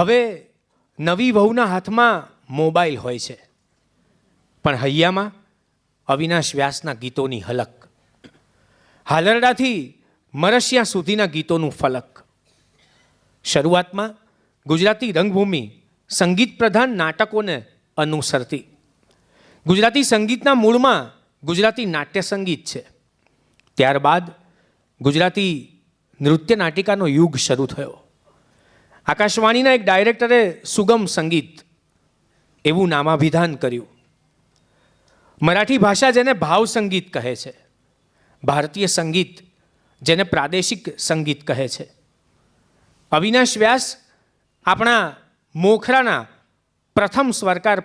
હવે નવી વહુના હાથમાં મોબાઈલ હોય છે. પણ હૈયામાં અવિનાશ વ્યાસના ગીતોની હલક. હાલરડાથી મરસિયા સુધીના ગીતોનું ફલક. શરૂઆતમાં ગુજરાતી રંગભૂમિ સંગીત પ્રધાન નાટકોને અનુસરતી. ગુજરાતી સંગીતના મૂળમાં ગુજરાતી નાટ્ય સંગીત છે. ત્યારબાદ ગુજરાતી નૃત્ય નાટિકાનો યુગ શરૂ થયો. આકાશવાણીના એક ડાયરેક્ટરે સુગમ સંગીત એવું નામાભિધાન કર્યું. મરાઠી ભાષા જેને ભાવ સંગીત કહે છે, ભારતીય સંગીત જેને પ્રાદેશિક સંગીત કહે છે. અવિનાશ વ્યાસ આપણા મોખરાના પ્રથમ સ્વરકાર,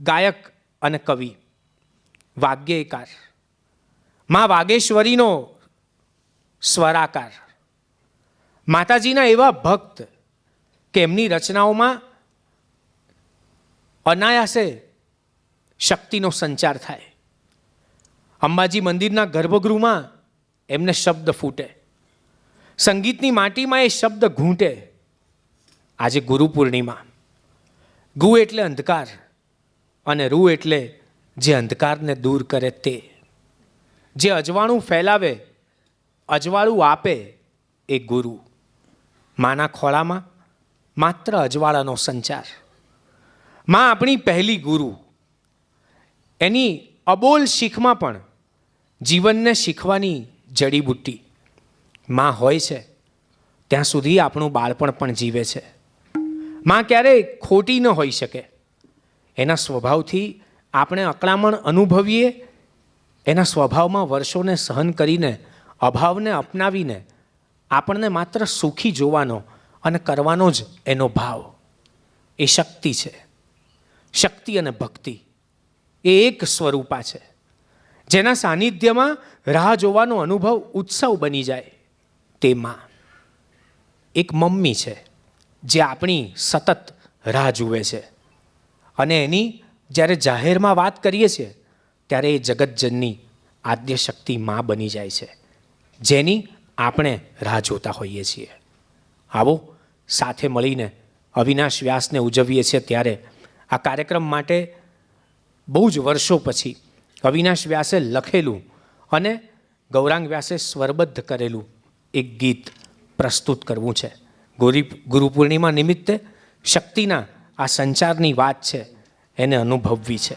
ગાયક અને કવિ, વાગ્યેકાર. મા વાગેશ્વરીનો સ્વરાકાર. માતાજીના એવા ભક્ત કે એમની રચનાઓમાં અનાયાસે શક્તિનો સંચાર થાય. અંબાજી મંદિરના ગર્ભગૃહમાં એમને શબ્દ ફૂટે. સંગીતની માટીમાં એ શબ્દ ઘૂંટે. આજે ગુરુ પૂર્ણિમા. ગુ એટલે અંધકાર અને રૂ એટલે જે અંધકારને દૂર કરે તે. જે અજવાળું ફેલાવે, અજવાળું આપે એ ગુરુ. માના ખોળામાં માત્ર અજવાળાનો સંચાર. માં આપણી પહેલી ગુરુ. એની અબોલ શીખમાં પણ જીવનને શીખવાની જડીબુટ્ટી માં હોય છે. ત્યાં સુધી આપણું બાળપણ પણ જીવે છે. માં ક્યારેય ખોટી ન હોઈ શકે. એના સ્વભાવથી આપણે અકળામણ અનુભવીએ. એના સ્વભાવમાં વર્ષોને સહન કરીને, અભાવને અપનાવીને આપણને માત્ર સુખી જોવાનો અને કરવાનો જ એનો ભાવ. એ શક્તિ છે. શક્તિ અને ભક્તિ એ એક સ્વરૂપા છે. જેના સાનિધ્યમાં રાહ જોવાનો અનુભવ ઉત્સવ બની જાય તે માં. એક મમ્મી છે, જે આપણી સતત રાહ જુએ છે. અને એની જ્યારે જાહેરમાં વાત કરીએ છીએ, ત્યારે એ જગતજનની આદ્ય શક્તિ માં બની જાય છે. જેની આપણે રાહ જોતા હોઈએ છીએ. આવો સાથે મળીને અવિનાશ વ્યાસને ઉજવીએ છીએ ત્યારે. આ કાર્યક્રમ માટે બહુ જ વર્ષો પછી અવિનાશ વ્યાસે લખેલું અને ગૌરાંગ વ્યાસે સ્વરબદ્ધ કરેલું એક ગીત પ્રસ્તુત કરવું છે. ગુરી ગુરુ પૂર્ણિમા નિમિત્તે શક્તિના આ સંચારની વાત છે, એને અનુભવવી છે.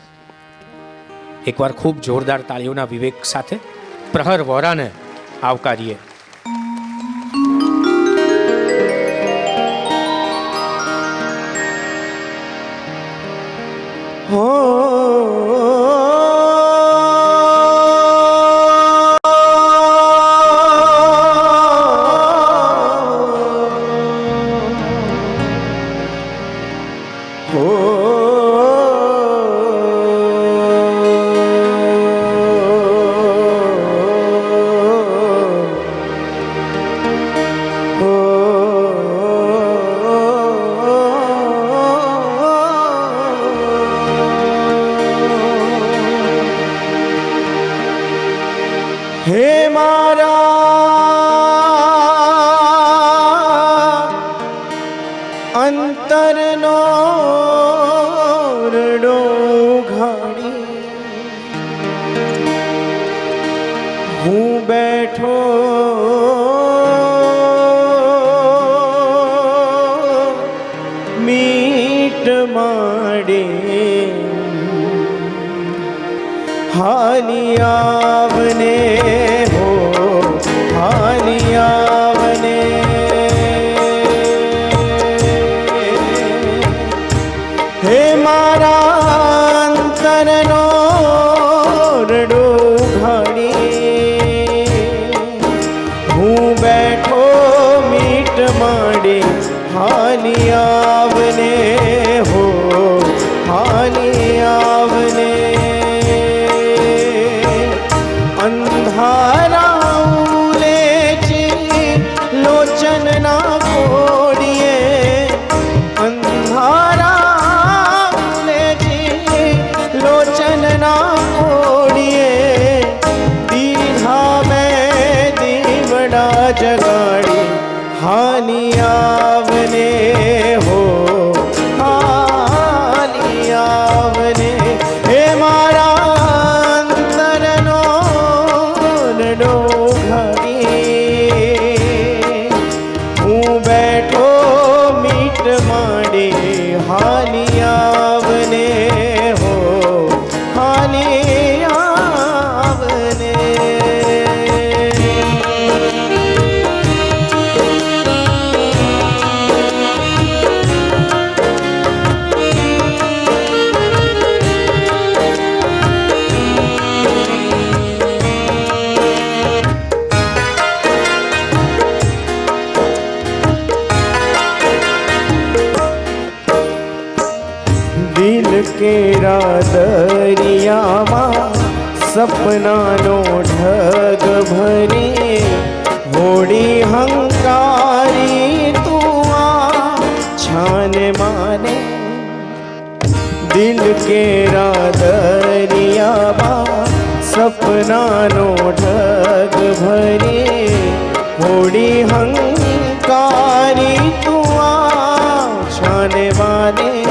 એકવાર ખૂબ જોરદાર તાળીઓના વિવેક સાથે પ્રહર વોરાને આવકારીએ. Oh. હે મારા અંતરનો રડો ઘાડી હું બેઠો મીટ માડે. હાલિયાવને ના જગાડી હાની આવને હો, હાની આવને. હે મારા અંતરનો ઘડી, હું બેઠો મીટ માંડે હાની કેરા દરિયામાં સપનાનો ઢગ ભરી હોડી હંકારી તું આ છાને માને. દિલ કેરા દરિયામાં સપનાનો ઢગ ભરી હોડી હંકારી તું આ છાને માને.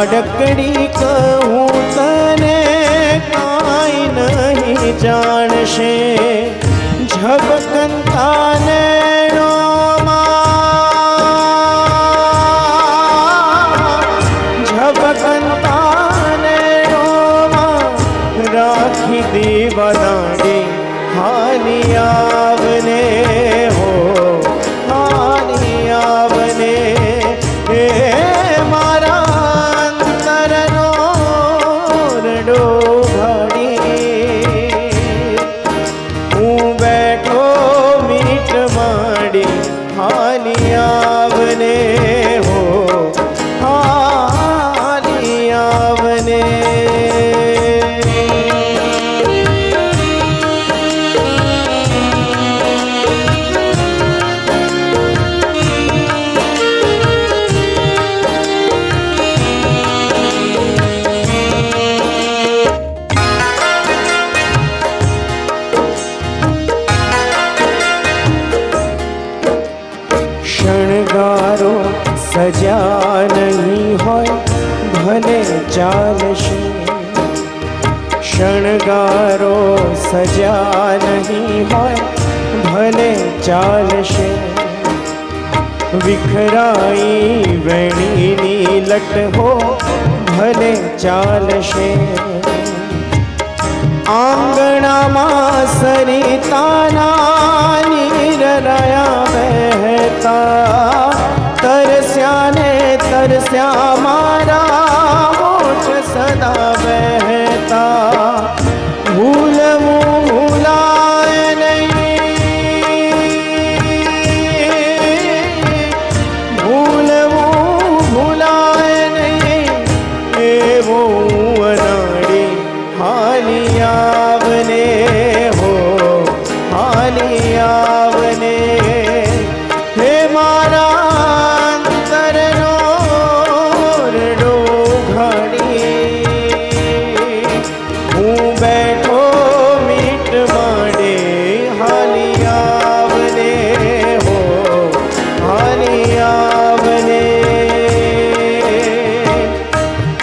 લાડકડી કહું તને કાંઈ નહીં જાણશે. શણગારો સજા નહીં હોય, ભલે ચાલશે. શણગારો સજા નહીં હોય, ભલે ચાલશે. વિખરાઈ વેણીની લટ હો, ભલે ચાલશે. આંગણામાં સરિતાના નીરયા વહેતા તરસ્યા ને તરસ્યા મારા મોક્ષ સદા વહેતા ભૂલવું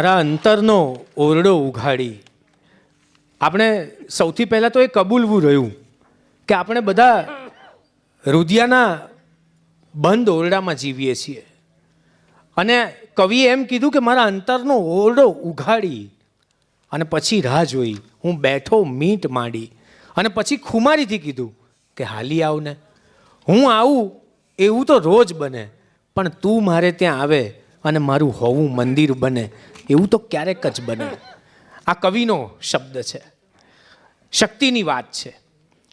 મારા અંતરનો ઓરડો ઉઘાડી. આપણે સૌથી પહેલાં તો એ કબૂલવું રહ્યું કે આપણે બધા રુદિયાના બંધ ઓરડામાં જીવીએ છીએ. અને કવિએ એમ કીધું કે મારા અંતરનો ઓરડો ઉઘાડી અને પછી રાહ જોઈ. હું બેઠો મીટ માંડી અને પછી ખુમારીથી કીધું કે હાલી આવને. હું આવું એવું તો રોજ બને, પણ તું મારે ત્યાં આવે અને મારું હોવું મંદિર બને. એવું તો ક્યારેક જ બને. આ કવિનો શબ્દ છે. શક્તિની વાત છે.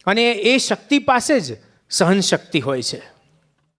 અને એ શક્તિ પાસે જ સહન શક્તિ હોય છે.